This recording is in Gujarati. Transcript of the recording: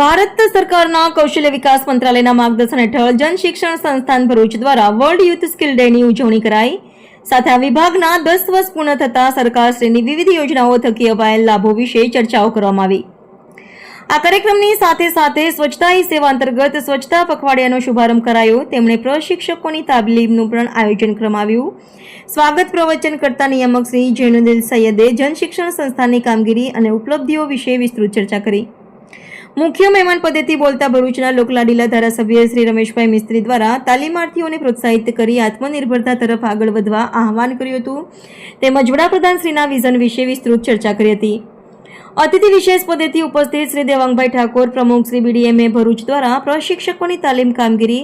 ભારત સરકારના કૌશલ્ય વિકાસ મંત્રાલયના માર્ગદર્શન હેઠળ જન શિક્ષણ સંસ્થાન ભરૂચ દ્વારા વર્લ્ડ યુથ સ્કિલ ડેની ઉજવણી કરાઈ. સાથે આ વિભાગના દસ વર્ષ પૂર્ણ થતા સરકારશ્રીની વિવિધ યોજનાઓ થકી અપાયેલ લાભો વિશે ચર્ચાઓ કરવામાં આવી. આ કાર્યક્રમની સાથે સાથે સ્વચ્છતા હી સેવા અંતર્ગત સ્વચ્છતા પખવાડિયાનો શુભારંભ કરાયો. તેમણે પ્રશિક્ષકોની તાલીમનું પણ આયોજન કરવામાં સ્વાગત પ્રવચન કરતા નિયામક શ્રી જૈનુદ્દીન સૈયદે જનશિક્ષણ સંસ્થાની કામગીરી અને ઉપલબ્ધિઓ વિશે વિસ્તૃત ચર્ચા કરી. મુખ્ય મહેમાન પદેથી બોલતા ભરૂચના લોકલાડીલા ધારાસભ્ય શ્રી રમેશભાઈ મિસ્ત્રી દ્વારા તાલીમાર્થીઓને પ્રોત્સાહિત કરી આત્મનિર્ભરતા તરફ આગળ વધવા આહવાન કર્યું હતું. તેમજ વડાપ્રધાન શ્રીના વિઝન વિશે વિસ્તૃત ચર્ચા કરી હતી. અતિથિ વિશેષ પદેથી ઉપસ્થિત શ્રી દેવાંગભાઈ ઠાકોર, પ્રમુખ શ્રી બીડીએમએ ભરૂચ દ્વારા પ્રશિક્ષકોની તાલીમ કામગીરી